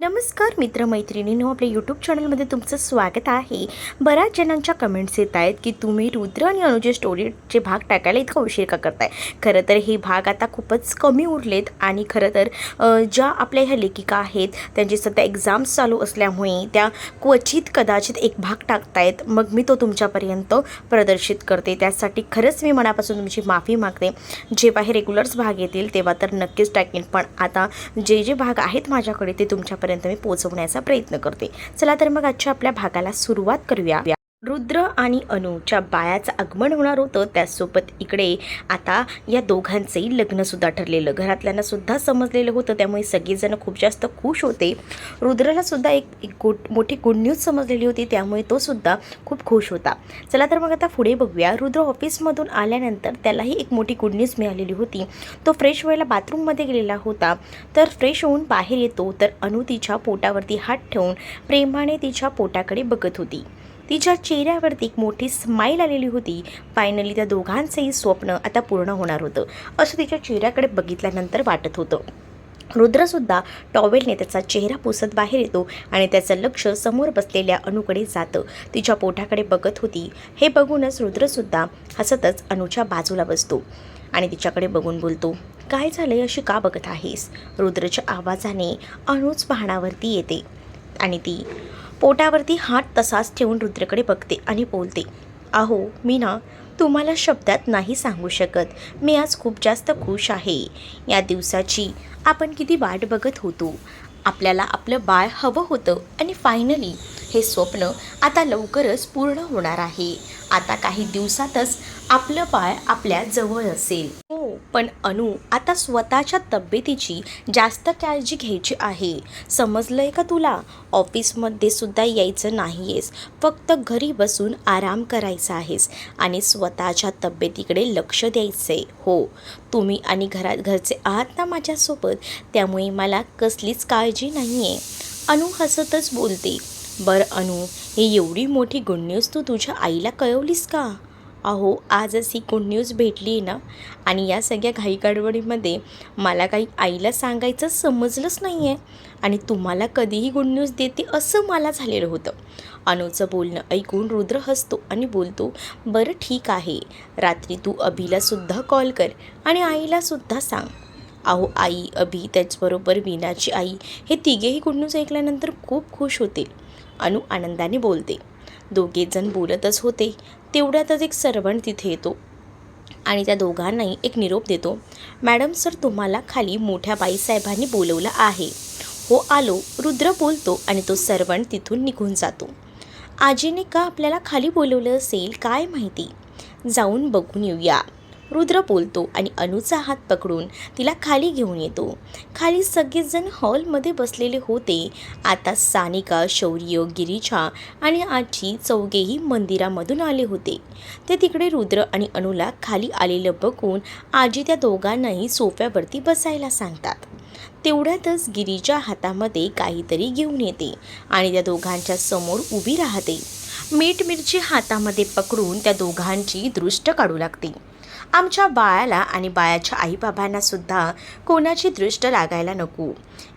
नमस्कार मित्रमैत्रिणींनो. आपल्या यूट्यूब चॅनलमध्ये तुमचं स्वागत आहे. बऱ्याच जणांच्या कमेंट्स येत आहेत की तुम्ही रुद्र आणि अनुजे स्टोरीचे भाग टाकायला इतका उशीर का करताय? खरं तर हे भाग आता खूपच कमी उरलेत आणि खरं तर ज्या आपल्या ह्या लेखिका आहेत त्यांचे सध्या एक्झाम्स चालू असल्यामुळे त्या क्वचित कदाचित एक भाग टाकतायत. मग मी तो तुमच्यापर्यंत प्रदर्शित करते. त्यासाठी खरंच मी मनापासून तुमची माफी मागते. जेव्हा हे रेग्युलर्स भाग येतील तेव्हा तर नक्कीच टाकेन. पण आता जे जे भाग आहेत माझ्याकडे ते तुमच्यापर्यंत मी पोहोचवण्याचा प्रयत्न करते. चला तर मग आजच्या आपल्या भागाला सुरुवात करूया. रुद्र आणि अनुच्या बायाचं आगमन होणार होतं त्याचसोबत इकडे आता या दोघांचंही लग्नसुद्धा ठरलेलं. घरातल्यांनासुद्धा समजलेलं होतं त्यामुळे सगळेजण खूप जास्त खुश होते. रुद्रालासुद्धा एक एक गुड मोठी गुड न्यूज समजलेली होती त्यामुळे तोसुद्धा खूप खुश होता. चला तर मग आता पुढे बघूया. रुद्र ऑफिसमधून आल्यानंतर त्यालाही एक मोठी गुड न्यूज मिळालेली होती. तो फ्रेश व्हायला बाथरूममध्ये गेलेला होता. तर फ्रेश होऊन बाहेर येतो तर अनु तिच्या पोटावरती हात ठेवून प्रेमाने तिच्या पोटाकडे बघत होती. तिच्या चेहऱ्यावरती एक मोठी स्माईल आलेली होती. फायनली त्या दोघांचंही स्वप्न आता पूर्ण होणार होतं. असं तिच्या चेहऱ्याकडे बघितल्यानंतर वाटत होतं. रुद्रसुद्धा टॉवेलने त्याचा चेहरा पुसत बाहेर येतो आणि त्याचं लक्ष समोर बसलेल्या अनुकडे जातं. तिच्या पोटाकडे बघत होती. हे बघूनच रुद्रसुद्धा हसतच अनुच्या बाजूला बसतो आणि तिच्याकडे बघून बोलतो काय झालंय? अशी का बघत आहेस? रुद्रच्या आवाजाने अणूच भाणावरती येते आणि ती पोटावरती हात तसाच ठेवून रुद्रकडे बघते आणि बोलते अहो मी ना तुम्हाला शब्दात नाही सांगू शकत. मी आज खूप जास्त खुश आहे. या दिवसाची आपण किती वाट बघत होतो. आपल्याला आपलं बाळ हवं होतं आणि फायनली हे स्वप्न आता लवकरच पूर्ण होणार आहे. आता काही दिवसातच आपलं बाळ आपल्या जवळ असेल. हो पण अनु आता स्वतःच्या तब्येतीची जास्त काळजी घ्यायची आहे. समजलंय का तुला? ऑफिसमध्ये सुद्धा यायचं नाही आहेस फक्त घरी बसून आराम करायचा आहेस आणि स्वतःच्या तब्येतीकडे लक्ष द्यायचं आहे हो तुम्ही आणि घरात घरचे आहात ना माझ्यासोबत? त्यामुळे मला कसलीच काळजी नाही आहे अनु हसतच बोलते. बरं अनु ही एवढी मोठी गुड न्यूज तू तुझ्या आईला कळवलीस का? अहो आजच ही गुड न्यूज भेटली आहे ना. आणि या सगळ्या घाईगडबडीमध्ये मला काही आईला सांगायचं समजलंच नाही आहे आणि तुम्हाला कधीही गुड न्यूज देते असं मला झालेलं होतं. अनुचं बोलणं ऐकून रुद्र हसतो आणि बोलतो बरं ठीक आहे. रात्री तू अभिलासुद्धा कॉल कर आणि आईलासुद्धा सांग. अहो आई अभि त्याचबरोबर वीणाची आई हे तिघेही गुड न्यूज ऐकल्यानंतर खूप खुश होतील. अनु आनंदाने बोलते. दोघेजण बोलतच होते. तेवढ्यातच एक सर्वंट तिथे येतो. आणि त्या दोघांनाही एक निरोप देतो. मॅडम सर तुम्हाला खाली मोठ्या बाईसाहेबांनी बोलवलं आहे. हो आलो. रुद्र बोलतो आणि तो सर्वंट तिथून निघून जातो. आजीने का आपल्याला खाली बोलवलं असेल? काय माहिती? जाऊन बघून येऊया. रुद्र बोलतो आणि अनुचा हात पकडून तिला खाली घेऊन येतो. खाली सगळेजण हॉलमध्ये बसलेले होते. आता सानिका शौर्य गिरीजा आणि आजी चौघेही मंदिरामधून आले होते. ते तिकडे रुद्र आणि अनुला खाली आलेलं बघून आजी त्या दोघांनाही सोफ्यावरती बसायला सांगतात. तेवढ्यातच गिरीच्या हातामध्ये काहीतरी घेऊन येते आणि त्या दोघांच्या समोर उभी राहते. मीठ मिरची हातामध्ये पकडून त्या दोघांची दृष्ट काढू लागते. आमच्या बाळाला आणि बाळाच्या आईबाबांनासुद्धा कोणाची दृष्ट लागायला नको.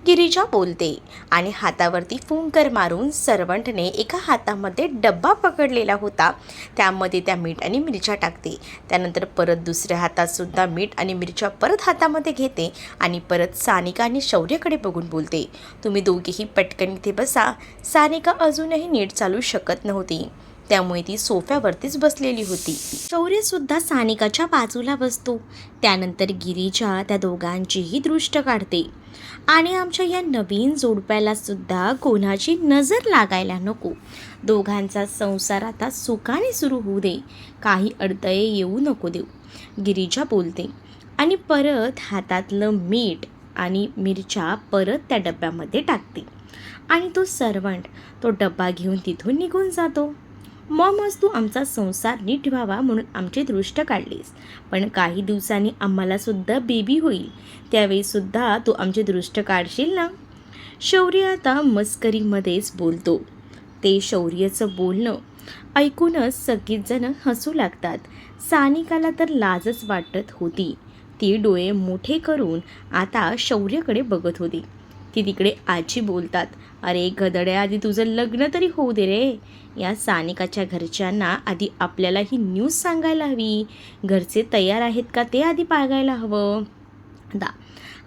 गिरिजा बोलते आणि हातावरती फुंकर मारून सर्वंटने एका हातामध्ये डब्बा पकडलेला होता. त्यामध्ये त्या मीठ आणि मिरच्या टाकते. त्यानंतर परत दुसऱ्या हातातसुद्धा मीठ आणि मिरच्या परत हातामध्ये घेते आणि परत सानिका आणि शौर्यकडे बघून बोलते तुम्ही दोघेही पटकन इथे बसा. सानिका अजूनही नीट चालू शकत नव्हती. त्यामुळे ती सोफ्यावरतीच बसलेली होती. शौर्य सुद्धा सानिकाच्या बाजूला बसतो. त्यानंतर गिरीजा त्या दोघांचीही दृष्ट काढते. आणि आमच्या या नवीन जोडप्याला सुद्धा कोणाची नजर लागायला नको. दोघांचा संसार आता सुखाने सुरू होऊ दे. काही अडथळे येऊ नको देऊ. गिरीजा बोलते. आणि परत हातातलं मीठ आणि मिरच्या परत त्या डब्यामध्ये टाकते. आणि तो सर्वंट तो डब्बा घेऊन तिथून निघून जातो. मॉमच तू आमचा संसार नीट व्हावा म्हणून आमची दृष्ट काढलीस. पण काही दिवसांनी आम्हाला सुद्धा बेबी होईल. त्यावेळी सुद्धा तू आमची दृष्ट काढशील ना? शौर्य आता मस्करीमध्येच बोलतो. ते शौर्यचं बोलणं ऐकूनच सगळीच हसू लागतात. सानिकाला तर लाजच वाटत होती. ती डोळे मोठे करून आता शौर्यकडे बघत होती. की तिकडे आजी बोलतात अरे गदड्या आधी तुझं लग्न तरी होऊ दे रे. या सानिकाच्या घरच्यांना आधी आपल्याला ही न्यूज सांगायला हवी. घरचे तयार आहेत का ते आधी पाळगायला हवं. दा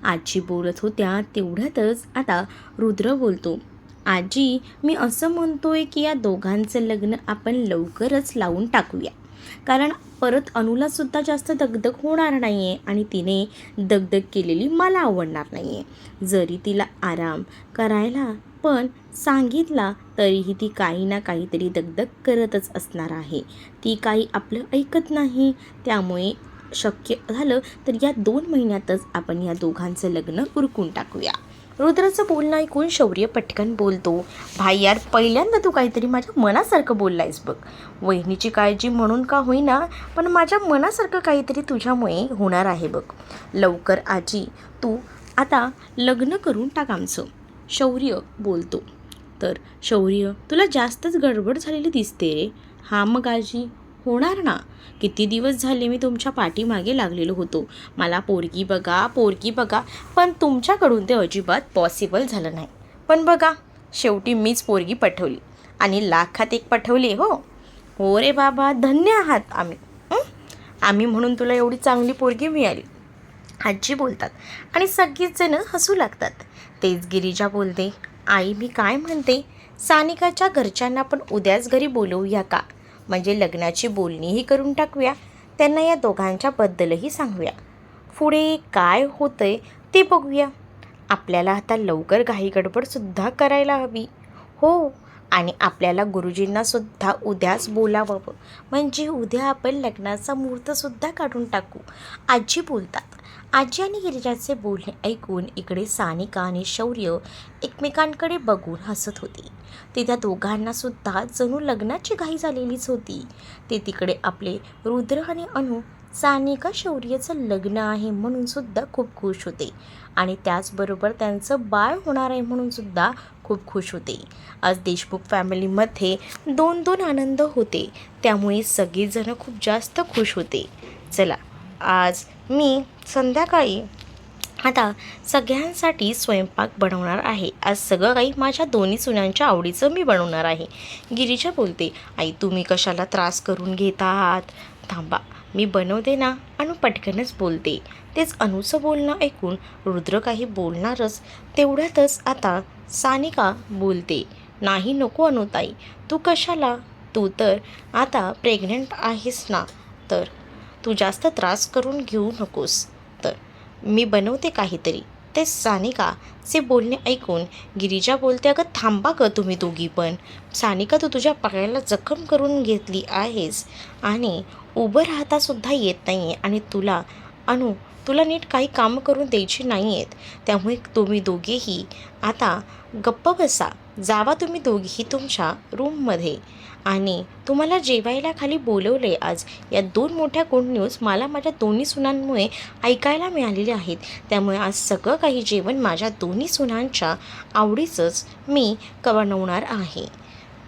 आजी बोलत होत्या तेवढ्यातच. आता रुद्र बोलतो आजी मी असं म्हणतोय की या दोघांचं लग्न आपण लवकरच लावून टाकूया. कारण परत अनुलासुद्धा जास्त दगदग होणार नाही आहे आणि तिने दगदग केलेली मला आवडणार नाही आहे जरी तिला आराम करायला पण सांगितला तरीही ती काही ना काहीतरी दगदग करतच असणार आहे. ती काही आपलं ऐकत नाही. त्यामुळे शक्य झालं तर या दोन महिन्यातच आपण या दोघांचं लग्न उरकून टाकूया. रुद्राचं बोलणं ऐकून शौर्य पटकन बोलतो. भाई यार पहिल्यांदा तू काहीतरी माझ्या मनासारखं बोललायस बघ. वहिनीची काळजी म्हणून का होईना पण माझ्या मनासारखं काहीतरी तुझ्यामुळे होणार आहे बघ. लवकर आजी तू आता लग्न करून टाक आमचं. शौर्य बोलतो. तर शौर्य तुला जास्तच गडबड झालेली दिसते रे. हा मग आजी. होणार ना? किती दिवस झाले मी तुमच्या पाठीमागे लागलेलो होतो. मला पोरगी बघा पोरगी बघा. पण तुमच्याकडून ते अजिबात पॉसिबल झालं नाही. पण बघा शेवटी मीच पोरगी पठवली आणि लाखात एक पठवली हो. हो रे बाबा धन्य आहात आम्ही. आम्ही म्हणून तुला एवढी चांगली पोरगी मिळाली. आजी बोलतात. आणि सगळीच जण हसू लागतात. तेच गिरिजा बोलते आई मी काय म्हणते? सानिकाच्या घरच्यांना पण उद्याच घरी बोलवूया का? म्हणजे लग्नाची बोलणीही करून टाकूया. त्यांना या दोघांच्याबद्दलही सांगूया. पुढे काय होतंय ते बघूया. आपल्याला आता लवकर घाई गडबडसुद्धा करायला हवी. हो आणि आपल्याला गुरुजींनासुद्धा उद्याच बोलावं. म्हणजे उद्या आपण लग्नाचा मुहूर्तसुद्धा काढून टाकू. आजी बोलतात आजी आणि गिरिजाचे बोलणे ऐकून इकडे सानिका आणि शौर्य एकमेकांकडे बघून हसत होती. ते त्या दोघांनासुद्धा जणू लग्नाची घाई झालेलीच होती. ते तिकडे आपले रुद्र आणि अनु सानिका शौर्यचं लग्न आहे म्हणून सुद्धा खूप खुश होते. आणि त्याचबरोबर त्यांचं बाळ होणार आहे म्हणून सुद्धा खूप खुश होते. आज देशमुख फॅमिलीमध्ये दोन दोन आनंद होते. त्यामुळे सगळेजण खूप जास्त खुश होते. चला आज मी संध्याकाळी आता सगळ्यांसाठी स्वयंपाक बनवणार आहे. आज सगळं काही माझ्या दोन्ही सुनांच्या आवडीचं मी बनवणार आहे. गिरीजा बोलते आई तुम्ही कशाला त्रास करून घेत आहात थांबा मी बनवते ना अनु पटकनच बोलते. तेच अनुचं बोलणं ऐकून रुद्र काही बोलणारच तेवढ्यातच आता सानिका बोलते नाही नको अनुताई तू कशाला? तू तर आता प्रेग्नंट आहेस ना तर तू जास्त त्रास करून घेऊ नकोस तर मी बनवते काहीतरी. ते सानिकाचे बोलणे ऐकून गिरिजा बोलते अगं थांबा ग तुम्ही दोघी पण. सानिका तू तुझ्या पायाला जखम करून घेतली आहेस आणि उभं राहतासुद्धा येत नाही आहे आणि तुला अनु तुला नीट काही कामं करून द्यायची नाही आहेत त्यामुळे तुम्ही दोघेही आता गप्प बसा. जावा तुम्ही दोघीही तुमच्या रूममध्ये. आणि तुम्हाला जेवायला खाली बोलवले आज. या दोन मोठ्या गुड न्यूज मला माझ्या दोन्ही सुनांमुळे ऐकायला मिळालेले आहेत. त्यामुळे आज सगळं काही जेवण माझ्या दोन्ही सुनांच्या आवडीचंच मी क बनवणार आहे.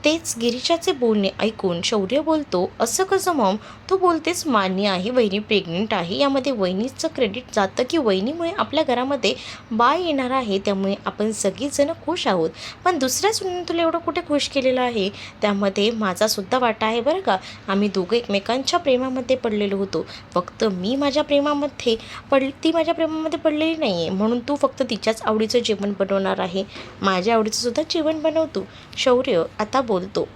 तेच गिरीशाचे बोलणे ऐकून शौर्य बोलतो असं कसं मॉम तू बोलतेच मान्य आहे वहिनी प्रेग्नेंट आहे. यामध्ये वहिनीचं क्रेडिट जातं की वहिनीमुळे आपल्या घरामध्ये बाळ येणार आहे त्यामुळे आपण सगळीजणं खुश आहोत. पण दुसऱ्या सुनेने तुला एवढं कुठे खुश केलेलं आहे? त्यामध्ये माझासुद्धा वाटा आहे बरं का? आम्ही दोघं एकमेकांच्या प्रेमामध्ये पडलेलो होतो. फक्त मी माझ्या प्रेमामध्ये पड ती माझ्या प्रेमामध्ये पडलेली नाही आहे म्हणून तू फक्त तिच्याच आवडीचं जेवण बनवणार आहे. माझ्या आवडीचं सुद्धा जेवण बनवतो शौर्य आता बोलतो.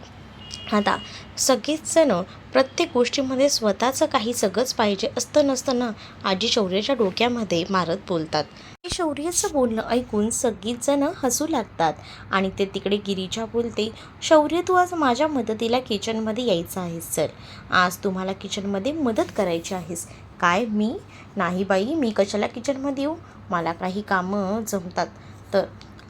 आता सगळेच जण प्रत्येक गोष्टीमध्ये स्वतःचं काही सगळंच पाहिजे असतं नसतं ना? आजी शौर्याच्या डोक्यामध्ये मारत बोलतात. ते शौर्याचं बोलणं ऐकून सगळीच जण हसू लागतात आणि ते तिकडे गिरीजा बोलते शौर्य तू आज माझ्या मदतीला किचनमध्ये यायचं आहेस सर. आज तुम्हाला किचनमध्ये मदत करायची आहेस. काय मी? नाही बाई मी कशाला किचनमध्ये येऊ? मला काही कामं जमतात. तर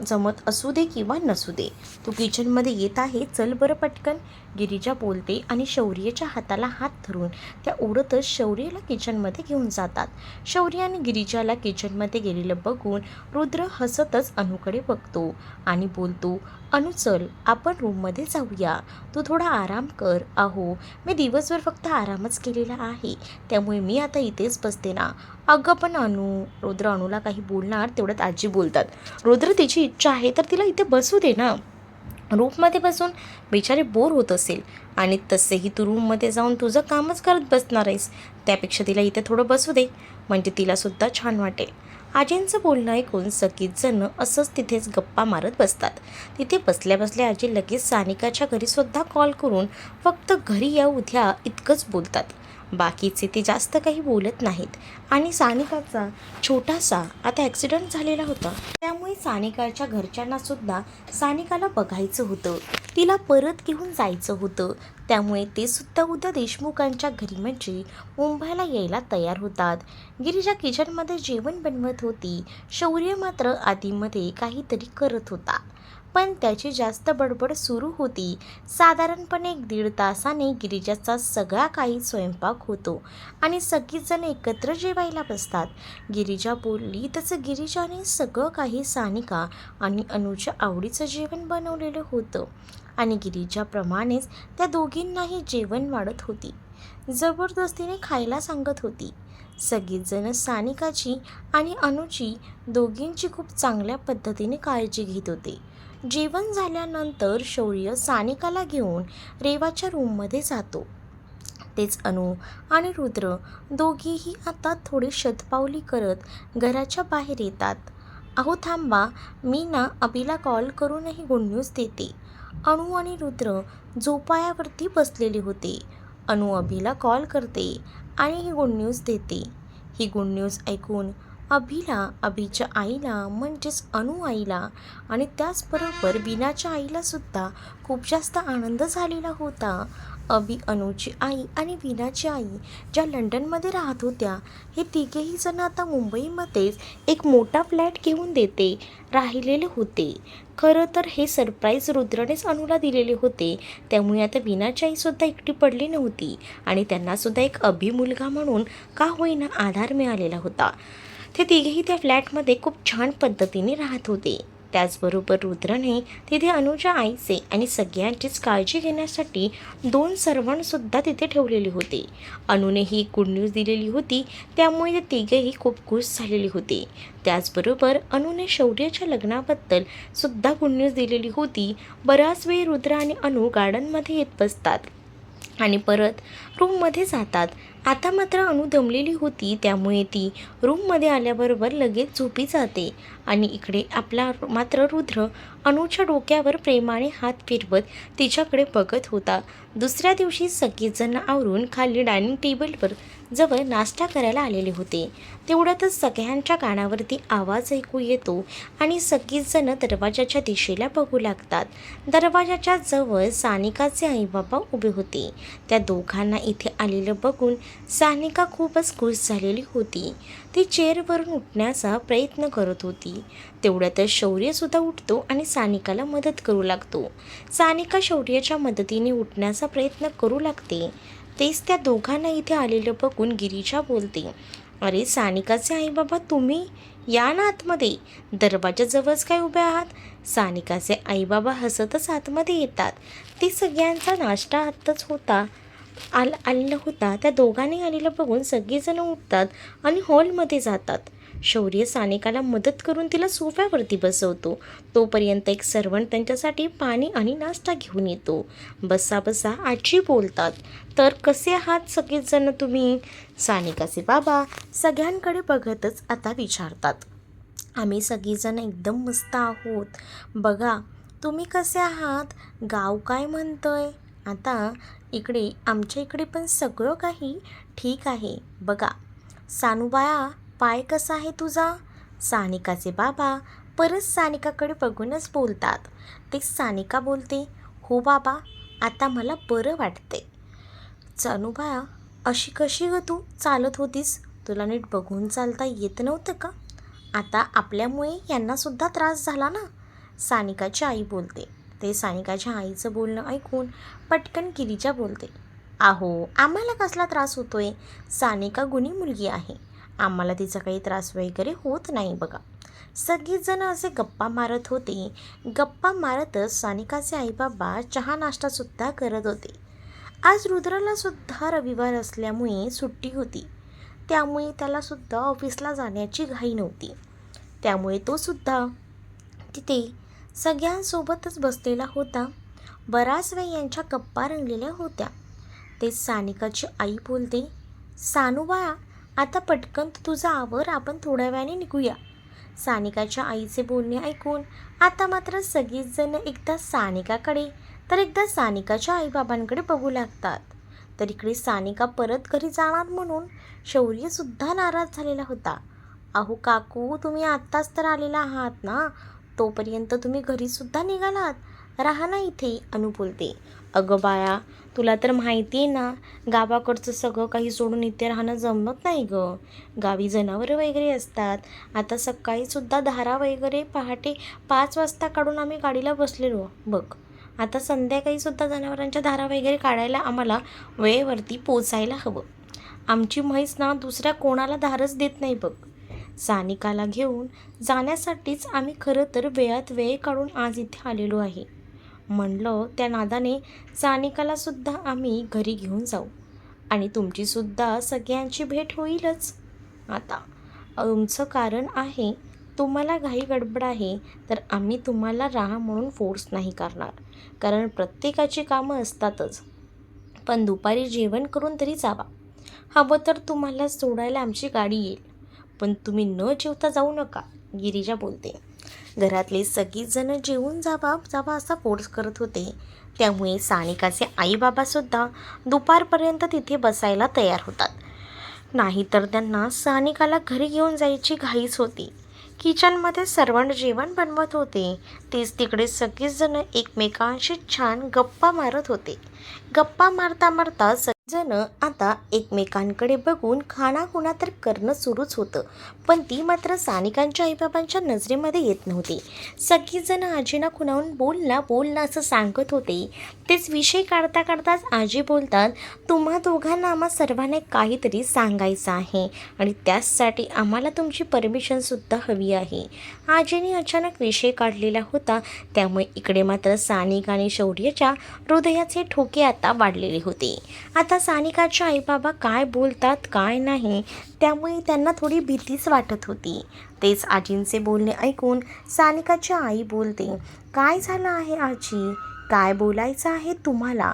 जमत असू दे किंवा नसू दे. तू किचनमध्ये येत आहे चल बरं पटकन. गिरीजा बोलते आणि शौर्यच्या हाताला हात धरून त्या ओढतच शौर्यला किचनमध्ये घेऊन जातात. शौर्य आणि गिरीजाला किचनमध्ये गेलेलं बघून रुद्र हसतच अनुकडे बघतो आणि बोलतो अनु चल आपण रूममध्ये जाऊया. तू थोडा आराम कर. आहो मी दिवसभर फक्त आरामच केलेला आहे. त्यामुळे मी आता इथेच बसते ना. अगं पण अनु रुद्र अणूला काही बोलणार तेवढ्यात आजी बोलतात. रुद्र तिची इच्छा आहे तर तिला इथे बसू दे ना. रूममध्ये बसून बिचारे बोर होत असेल. आणि तसेही तू रूममध्ये जाऊन तुझं कामच करत बसणार आहेस. त्यापेक्षा तिला इथे थोडं बसू दे. म्हणजे तिलासुद्धा छान वाटेल. आजींचं बोलणं ऐकून सगळीच जण असंच तिथेच गप्पा मारत बसतात. तिथे बसल्या बसल्या आजी लगेच सानिकाच्या घरीसुद्धा कॉल करून फक्त घरी या उद्या इतकंच बोलतात. बाकीचे ते जास्त काही बोलत नाहीत. आणि सानिकाचा छोटासा आता ॲक्सिडंट झालेला होता. त्यामुळे सानिकाच्या घरच्यांना सुद्धा सानिकाला बघायचं होतं. तिला परत घेऊन जायचं होतं. त्यामुळे ते सुद्धा उद्या देशमुखांच्या घरी म्हणजे मुंबईला यायला तयार होतात. गिरीजा किचनमध्ये जेवण बनवत होती. शौर्य मात्र आधीमध्ये काहीतरी करत होता. पण त्याची जास्त बडबड सुरू होती. साधारणपणे एक दीड तासाने गिरिजाचा सगळा काही स्वयंपाक होतो आणि सगळीजण एकत्र जेवायला बसतात. गिरिजा बोलली तसं गिरिजाने सगळं काही सानिका आणि अनुच्या आवडीचं जेवण बनवलेलं होतं आणि गिरिजाप्रमाणेच त्या दोघींनाही जेवण वाढत होती. जबरदस्तीने खायला सांगत होती. सगळीजणं सानिकाची आणि अनुची दोघींची खूप चांगल्या पद्धतीने काळजी घेत होते. जेवण झाल्यानंतर शौर्य सानिकाला घेऊन रेवाच्या रूममध्ये जातो. तेच अनु आणि रुद्र दोघीही आता थोडी शतपावली करत घराच्या बाहेर येतात. अहो थांबा मी ना अभिला कॉल करूनही गुड न्यूज देते. अणू आणि रुद्र झोपायावरती बसलेले होते. अनु अभिला कॉल करते आणि ही गुड न्यूज देते. ही गुड न्यूज ऐकून अभिला अभिच्या आईला म्हणजेच अनु आईला आणि त्याचबरोबर बिनाच्या आईलासुद्धा खूप जास्त आनंद झालेला होता. अभि अनुची आई आणि विनाची आई ज्या लंडनमध्ये राहत होत्या हे तिघेही जण आता मुंबईमध्येच एक मोठा फ्लॅट घेऊन देते राहिलेले होते. खरं तर हे सरप्राईज रुद्रनेच अनुला दिलेले होते. त्यामुळे आता विनाची आईसुद्धा एकटी पडली नव्हती आणि त्यांनासुद्धा एक अभि मुलगा म्हणून का होईना आधार मिळालेला होता. ते तिघेही त्या फ्लॅटमध्ये खूप छान पद्धतीने राहत होते. त्याचबरोबर रुद्रने तिथे अनुजा आईचे आणि सगळ्यांचीच काळजी घेण्यासाठी दोन सर्वांसुद्धा तिथे ठेवलेले होते. अनुने ही गुड न्यूज दिलेली होती त्यामुळे ते तिघेही खूप खुश झालेले होते. त्याचबरोबर अनुने शौर्याच्या लग्नाबद्दल सुद्धा गुड न्यूज दिलेली होती. बराच वेळ रुद्र आणि अनु गार्डनमध्ये येत बसतात आणि परत रूममध्ये जातात. आता मात्र अणू दमलेली होती त्यामुळे ती रूममध्ये आल्याबरोबर लगेच झोपी जाते. आणि इकडे आपला मात्र रुद्र अणूच्या डोक्यावर प्रेमाने हात फिरवत तिच्याकडे बघत होता. दुसऱ्या दिवशी सगळेजण आवरून खाली डायनिंग टेबलवर जवळ नाश्ता करायला आलेले होते. तेवढ्यातच सगळ्यांच्या कानावरती आवाज ऐकू येतो आणि सगळीजणं दरवाजाच्या दिशेला बघू लागतात. दरवाजाच्या जवळ सानिकाचे आईबाबा उभे होते. त्या दोघांना इथे आलेलं बघून सानिका खूपच खुश झालेली होती. ती चेअरवरून उठण्याचा प्रयत्न करत होती. तेवढ्यातच शौर्यसुद्धा उठतो आणि सानिकाला मदत करू लागतो. सानिका शौर्याच्या मदतीने उठण्याचा प्रयत्न करू लागते. तेच त्या दोघांना इथे आलेलं बघून गिरीजा बोलते अरे सानिकाचे आईबाबा तुम्ही? या ना आतमध्ये. दरवाजाजवळच काय उभे आहात? सानिकाचे आईबाबा हसतच आतमध्ये येतात. ते सगळ्यांचा नाश्ता आत्ताच होता. आल आलेला होता. त्या दोघांनी आलेलं बघून सगळीजणं उठतात आणि हॉलमध्ये जातात. शौर्य सानिकाला मदत करून तिला सोफ्यावरती बसवतो. तोपर्यंत एक सर्वंट त्यांच्यासाठी पाणी आणि नाश्ता घेऊन येतो. बसा बसा आजी बोलतात तर कसे आहात सगळेजण तुम्ही? सानिकाचे बाबा सगळ्यांकडे बघतच आता विचारतात. आम्ही सगळीजण एकदम मस्त आहोत. बघा तुम्ही कसे आहात? गाव काय म्हणतंय? आता इकडे आमच्या इकडे पण सगळं काही ठीक आहे. बघा सानूबाया पाय कसा आहे तुझा? सानिकाचे बाबा परत सानिकाकडे बघूनच बोलतात. ते सानिका बोलते हो बाबा आता मला बरं वाटते सानूबाया अशी कशी ग तू चालत होतीस? तुला नीट बघून चालता येत नव्हतं का? आता आपल्यामुळे यांनासुद्धा त्रास झाला ना? सानिकाची आई बोलते. ते सानिकाच्या आईचं बोलणं ऐकून पटकन गिरीजा बोलते आहो आम्हाला कसला त्रास होतोय? सानिका गुणी मुलगी आहे. आम्हाला तिचा काही त्रास वगैरे होत नाही बघा. सगळीजणं असे गप्पा मारत होते. गप्पा मारतच सानिकाचे आईबाबा चहा नाश्तासुद्धा करत होते. आज रुद्राला सुद्धा रविवार असल्यामुळे सुट्टी होती. त्यामुळे त्यालासुद्धा ऑफिसला जाण्याची घाई नव्हती. त्यामुळे तो सुद्धा तिथे सगळ्यांसोबतच बसलेला होता. बराच वेळ यांच्या गप्पा रंगलेल्या होत्या. ते सानिकाची आई बोलते सानू आता पटकन तुझा आवर आपण थोड्या वेळाने निघूया. सानिकाच्या आईचे बोलणे ऐकून आता मात्र सगळीचजण एकदा सानिकाकडे तर एकदा सानिकाच्या आईबाबांकडे बघू लागतात. तर इकडे सानिका परत घरी जाणार म्हणून शौर्यसुद्धा नाराज झालेला होता. अहो काकू तुम्ही आत्ताच तर आलेला आहात ना? तोपर्यंत तुम्ही घरीसुद्धा निघालात. राहा ना इथे अनु बोलते अगं बाया तुला तर माहिती आहे ना गावाकडचं सगळं काही सोडून इथे राहणं जमत नाही गं. गावी जनावरं वगैरे असतात. आता सकाळीसुद्धा धारा वगैरे पहाटे पाच वाजता काढून आम्ही गाडीला बसलेलो. बघ आता संध्याकाळीसुद्धा जनावरांच्या धारा वगैरे काढायला आम्हाला वेळेवरती पोचायला हवं. आमची म्हैस ना दुसऱ्या कोणाला धारच देत नाही बघ. सानिकाला घेऊन जाण्यासाठीच आम्ही खरं तर वेळात वेळ काढून आज इथे आलेलो आहे. म्हणलं त्या नादाने सानिकालासुद्धा आम्ही घरी घेऊन जाऊ आणि तुमचीसुद्धा सगळ्यांची भेट होईलच. आता तुमचं कारण आहे तुम्हाला घाई गडबड आहे तर आम्ही तुम्हाला राहा म्हणून फोर्स नाही करणार. कारण प्रत्येकाची कामं असतातच. पण दुपारी जेवण करून तरी जावा. हवं तर तुम्हाला सोडायला आमची गाडी येईल. पण तुम्ही न जेवता जाऊ नका गिरिजा बोलते. घरातले सगळीजण जेवून जावा जावा असा फोर्स करत होते. त्यामुळे सानिकाचे आईबाबासुद्धा दुपारपर्यंत तिथे बसायला तयार होतात. नाहीतर त्यांना सानिकाला घरी घेऊन जायची घाईच होती. किचनमध्ये सर्वण जेवण बनवत होते. तेच तिकडे सगळेचजण एकमेकांशी छान गप्पा मारत होते. गप्पा मारता मारता जण आता एकमेकांकडे बघून खाणाखुणा तर करणं सुरूच होतं. पण ती मात्र सानिकांच्या आईबाबांच्या नजरेमध्ये येत नव्हती. सगळीजण आजीना खुणावून बोल ना बोल ना असं सांगत होते. तेच विषय काढता काढताच आजी बोलतात तुम्हा दोघांना आम्हा सर्वांना काहीतरी सांगायचं आहे आणि त्याचसाठी आम्हाला तुमची परमिशनसुद्धा हवी आहे. आजीने अचानक विषय काढलेला होता. त्यामुळे इकडे मात्र सानिक आणि शौर्यच्या हृदयाचे ठोके आता वाढलेले होते. आता सानिकाच्या आईबाबा काय बोलतात काय नाही त्यामुळे त्यांना थोडी भीतीच वाटत होती. तेच आजींचे बोलणे ऐकून सानिकाची आई बोलते काय झालं आहे आजी? काय बोलायचं आहे तुम्हाला?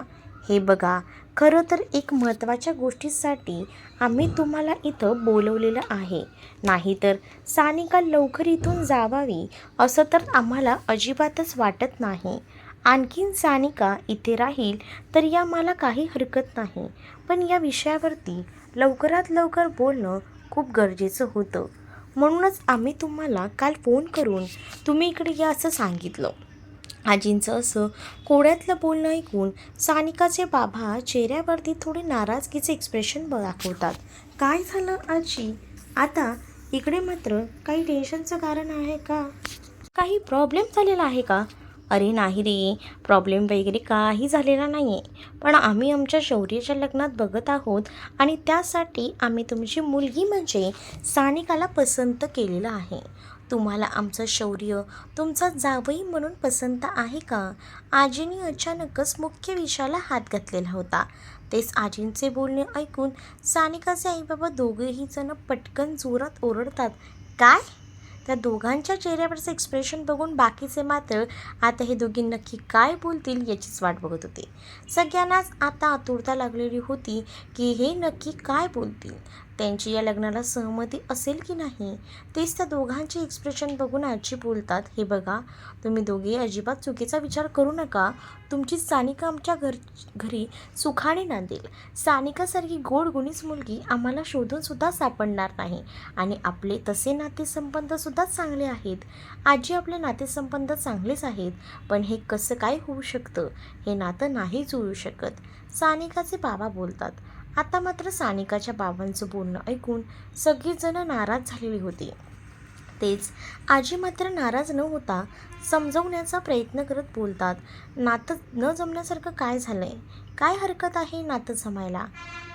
हे बघा खरं तर एक महत्त्वाच्या गोष्टीसाठी आम्ही तुम्हाला इथं बोलवलेलं आहे. नाहीतर सानिका लवकर इथून जावावी असं तर आम्हाला अजिबातच वाटत नाही. आणखीन सानिका इथे राहील तर या मला काही हरकत नाही. पण या विषयावरती लवकरात लवकर बोलणं खूप गरजेचं होतं. म्हणूनच आम्ही तुम्हाला काल फोन करून तुम्ही इकडे या असं सांगितलं. आजींचं असं कोड्यातलं बोलणं ऐकून सानिकाचे बाबा चेहऱ्यावरती थोडे नाराजगीचे एक्सप्रेशन दाखवतात. काय झालं आजी? आता इकडे मात्र काही टेन्शनचं कारण आहे का? काही प्रॉब्लेम झालेला आहे का? अरे नाही रे प्रॉब्लेम वगैरे काही झालेला नाही आहे पण आम्ही आमच्या शौर्याच्या लग्नात बघत आहोत आणि त्यासाठी आम्ही तुमची मुलगी म्हणजे सानिकाला पसंत केलेलं आहे. तुम्हाला आमचं शौर्य तुमचा जावई म्हणून पसंत आहे का? आजीने अचानकच मुख्य विषयाला हात घातलेला होता. तेच आजींचे बोलणे ऐकून सानिकाचे आईबाबा दोघेही जण पटकन जोरात ओरडतात काय? त्या दोघांच्या चेहऱ्यावरचं एक्सप्रेशन बघून बाकीचे मात्र आता हे दोघी नक्की काय बोलतील याचीच वाट बघत होते. सगळ्यांनाच आता आतुरता लागलेली होती की हे नक्की काय बोलतील? त्यांची या लग्नाला सहमती असेल की नाही तेच त्या दोघांचे एक्सप्रेशन बघून आजी बोलतात हे बघा तुम्ही दोघे अजिबात चुकीचा विचार करू नका. तुमची सानिका आमच्या घर घरी सुखाने नांदेल सानिकासारखी गोडगुणीच मुलगी आम्हाला शोधूनसुद्धा सापडणार नाही. आणि आपले तसे नातेसंबंधसुद्धा चांगले आहेत. आजी आपले नातेसंबंध चांगलेच आहेत पण हे कसं काय होऊ शकतं? हे नातं नाही जुळू शकत. सानिकाचे बाबा बोलतात आता मात्र सानिकाच्या बाबांचं बोलणं ऐकून सगळीजणं नाराज झालेली होती. तेच आजी मात्र नाराज न होता समजवण्याचा प्रयत्न करत बोलतात नातं न जमण्यासारखं काय झालं आहे काय हरकत आहे नातं जमायला?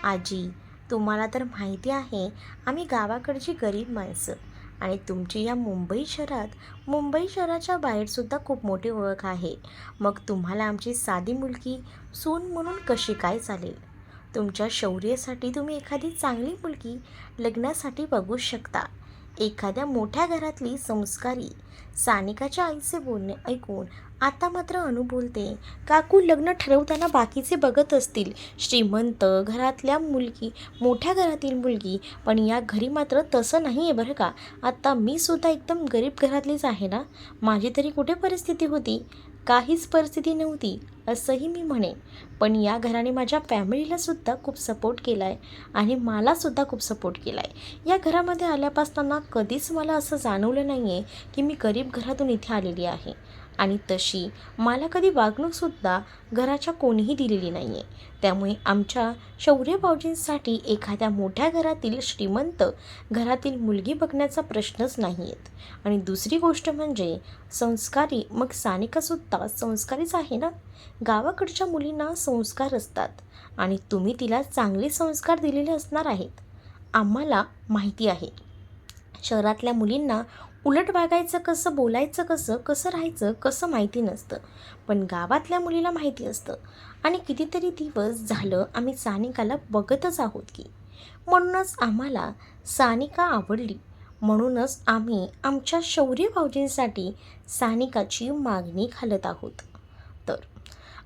आजी तुम्हाला तर माहिती आहे आम्ही गावाकडची गरीब माणसं आणि तुमची या मुंबई शहरात मुंबई शहराच्या बाहेरसुद्धा खूप मोठी ओळख आहे. मग तुम्हाला आमची साधी मुलगी सून म्हणून कशी काय चालेल? तुमच्या शौर्यासाठी तुम्ही एखादी चांगली मुलगी लग्नासाठी बघू शकता. एखाद्या मोठ्या घरातली संस्कारी सानिकाच्या आईचे बोलणे ऐकून आता मात्र अनु बोलते काकू लग्न ठरवताना बाकीचे बघत असतील. श्रीमंत घरातल्या मुलगी मोठ्या घरातील मुलगी पण या घरी मात्र तसं नाही आहे बरं का? आत्ता मी सुद्धा एकदम गरीब घरातलीच आहे ना? माझी तरी कुठे परिस्थिती होती? काहीच परिस्थिती नव्हती. असंही मी म्हणेन. पण या घराने माझ्या फॅमिलीलासुद्धा खूप सपोर्ट केला आहे आणि मलासुद्धा खूप सपोर्ट केला आहे या घरामध्ये आल्यापासताना कधीच मला असं जाणवलं नाही आहे की मी गरीब घरातून इथे आलेली आहे. आणि तशी मला कधी वागणूकसुद्धा घराच्या कोणीही दिलेली नाही आहे त्यामुळे आमच्या शौर्य भाऊजींसाठी एखाद्या मोठ्या घरातील श्रीमंत घरातील मुलगी बघण्याचा प्रश्नच नाही आहेत आणि दुसरी गोष्ट म्हणजे संस्कारी मग सानिकासुद्धा संस्कारीच आहे ना? गावाकडच्या मुलींना संस्कार असतात आणि तुम्ही तिला चांगले संस्कार दिलेले असणार आहेत. आम्हाला माहिती आहे. शहरातल्या मुलींना उलट वागायचं कसं बोलायचं कसं कसं राहायचं कसं माहिती नसतं. पण गावातल्या मुलीला माहिती असतं. आणि कितीतरी दिवस झालं आम्ही सानिकाला बघतच आहोत की. म्हणूनच आम्हाला सानिका आवडली. म्हणूनच आम्ही आमच्या शौर्य भाऊजींसाठी सानिकाची मागणी घालत आहोत.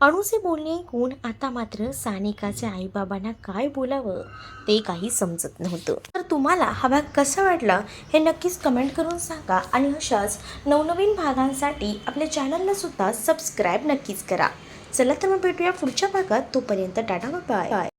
अणूचे बोलणे ऐकून आता मात्र सानिकाच्या आईबाबांना काय बोलावं ते काही समजत नव्हतं. तर तुम्हाला हा भाग कसा वाटला हे नक्कीच कमेंट करून सांगा आणि अशाच नवनवीन भागांसाठी आपल्या चॅनलला सुद्धा सबस्क्राईब नक्कीच करा. चला तर मग भेटूया पुढच्या भागात. तोपर्यंत टाटा बाय बाय